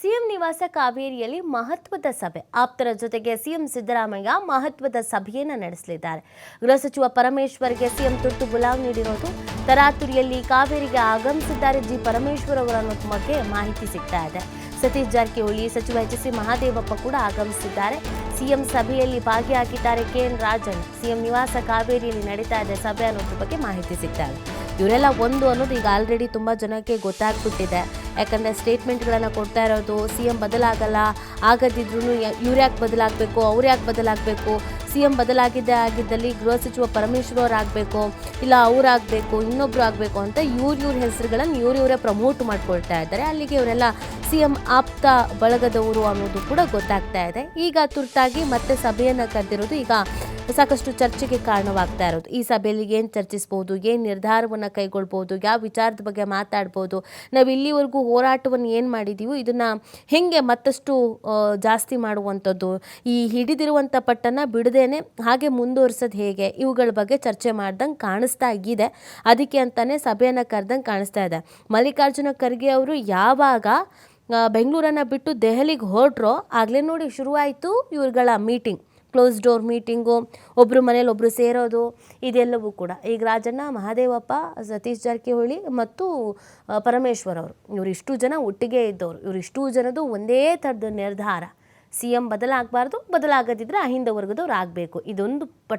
CM ನಿವಾಸ ಕಾವೇರಿಯಲ್ಲಿ ಮಹತ್ವದ ಸಭೆ. ಆಪ್ತರ ಜೊತೆಗೆ ಸಿಎಂ ಸಿದ್ದರಾಮಯ್ಯ ಮಹತ್ವದ ಸಭೆಯನ್ನು ನಡೆಸಲಿದ್ದಾರೆ. ಗೃಹ ಸಚಿವ ಪರಮೇಶ್ವರ್ಗೆ ಸಿಎಂ ತುರ್ತು ಗುಲಾಮ್ ನೀಡಿರೋದು, ತರಾತುರಿಯಲ್ಲಿ ಕಾವೇರಿಗೆ ಆಗಮಿಸಿದ್ದಾರೆ ಜಿ ಪರಮೇಶ್ವರ್ ಅವರ ಬಗ್ಗೆ ಮಾಹಿತಿ ಸಿಗ್ತಾ ಇದೆ. ಸತೀಶ್ ಜಾರಕಿಹೊಳಿ, ಸಚಿವ ಎಚ್ ಸಿ ಮಹಾದೇವಪ್ಪ ಕೂಡ ಆಗಮಿಸಿದ್ದಾರೆ. ಸಿಎಂ ಸಭೆಯಲ್ಲಿ ಭಾಗಿಯಾಗಿದ್ದಾರೆ ಕೆಎನ್ ರಾಜನ್. ಸಿಎಂ ನಿವಾಸ ಕಾವೇರಿಯಲ್ಲಿ ನಡೀತಾ ಇದೆ ಸಭೆ ಅನ್ನೋದ್ರ ಬಗ್ಗೆ ಮಾಹಿತಿ ಸಿಗ್ತಾರೆ ಇವರೆಲ್ಲ ಒಂದು ಅನ್ನೋದು ಈಗ ಆಲ್ರೆಡಿ ತುಂಬ ಜನಕ್ಕೆ ಗೊತ್ತಾಗ್ಬಿಟ್ಟಿದೆ. ಯಾಕಂದರೆ ಸ್ಟೇಟ್ಮೆಂಟ್ಗಳನ್ನು ಕೊಡ್ತಾ ಇರೋದು ಸಿ ಎಂ ಬದಲಾಗಲ್ಲ ಆಗದಿದ್ರೂ ಇವ್ರು ಯಾಕೆ ಬದಲಾಗಬೇಕು ಅವ್ರು ಯಾಕೆ ಬದಲಾಗಬೇಕು ಸಿ ಬದಲಾಗಿದೆ ಆಗಿದ್ದಲ್ಲಿ ಗೃಹ ಸಚಿವ ಪರಮೇಶ್ವರ್ ಆಗಬೇಕು ಇಲ್ಲ ಅವ್ರು ಆಗಬೇಕು ಇನ್ನೊಬ್ರು ಆಗಬೇಕು ಅಂತ ಇವ್ರ ಇವ್ರ ಹೆಸರುಗಳನ್ನು ಇವ್ರು ಇವರೇ ಪ್ರಮೋಟ್ ಮಾಡ್ಕೊಳ್ತಾ ಇದ್ದಾರೆ. ಅಲ್ಲಿಗೆ ಇವರೆಲ್ಲ ಸಿ ಎಂ ಆಪ್ತ ಬಳಗದವರು ಅನ್ನೋದು ಕೂಡ ಗೊತ್ತಾಗ್ತಾ ಇದೆ. ಈಗ ತುರ್ತಾಗಿ ಮತ್ತೆ ಸಭೆಯನ್ನು ಕರೆದಿರೋದು ಈಗ ಸಾಕಷ್ಟು ಚರ್ಚೆಗೆ ಕಾರಣವಾಗ್ತಾ ಇರೋದು. ಈ ಸಭೆಯಲ್ಲಿ ಏನು ಚರ್ಚಿಸ್ಬೋದು, ಏನು ನಿರ್ಧಾರವನ್ನು ಕೈಗೊಳ್ಬೋದು, ಯಾವ ವಿಚಾರದ ಬಗ್ಗೆ ಮಾತಾಡ್ಬೋದು, ನಾವು ಇಲ್ಲಿವರೆಗೂ ಹೋರಾಟವನ್ನು ಏನು ಮಾಡಿದ್ದೀವೋ ಇದನ್ನು ಹೆಂಗೆ ಮತ್ತಷ್ಟು ಜಾಸ್ತಿ ಮಾಡುವಂಥದ್ದು, ಈ ಹಿಡಿದಿರುವಂಥ ಪಟ್ಟನ್ನು ಬಿಡದೇನೆ, ಹಾಗೆ ಮುಂದುವರಿಸೋದು ಹೇಗೆ, ಇವುಗಳ ಬಗ್ಗೆ ಚರ್ಚೆ ಮಾಡ್ದಂಗೆ ಕಾಣಿಸ್ತಾ ಇದೆ. ಅದಕ್ಕೆ ಅಂತಲೇ ಸಭೆಯನ್ನು ಕರೆದಂಗೆ ಕಾಣಿಸ್ತಾ ಇದೆ. ಮಲ್ಲಿಕಾರ್ಜುನ ಖರ್ಗೆ ಅವರು ಯಾವಾಗ ಬೆಂಗಳೂರನ್ನು ಬಿಟ್ಟು ದೆಹಲಿಗೆ ಹೊರಟ್ರೋ, ಆಗಲೇ ನೋಡಿ ಶುರುವಾಯಿತು ಇವ್ರುಗಳ ಮೀಟಿಂಗ್ ಕ್ಲೋಸ್ ಡೋರ್ ಮೀಟಿಂಗು ಒಬ್ಬರು ಮನೇಲಿ ಒಬ್ಬರು ಸೇರೋದು ಇದೆಲ್ಲವೂ ಕೂಡ. ಈಗ ರಾಜಣ್ಣ ಮಹಾದೇವಪ್ಪ ಸತೀಶ್ ಜಾರಕಿಹೊಳಿ ಮತ್ತು ಆ, ಪರಮೇಶ್ವರ್ ಅವರು. ಇಷ್ಟು ಜನ ಒಟ್ಟಿಗೆ ಇದ್ದವರು. ಇವರಿಷ್ಟು ಜನದು ಒಂದೇ ಥರದ ನಿರ್ಧಾರ. ಸಿ ಎಂ ಬದಲಾಗಬಾರ್ದು ಬದಲಾಗದಿದ್ದರೆ ಅಹಿಂದ ವರ್ಗದವ್ರು ಆಗಬೇಕು. ಇದೊಂದು ಪಟ್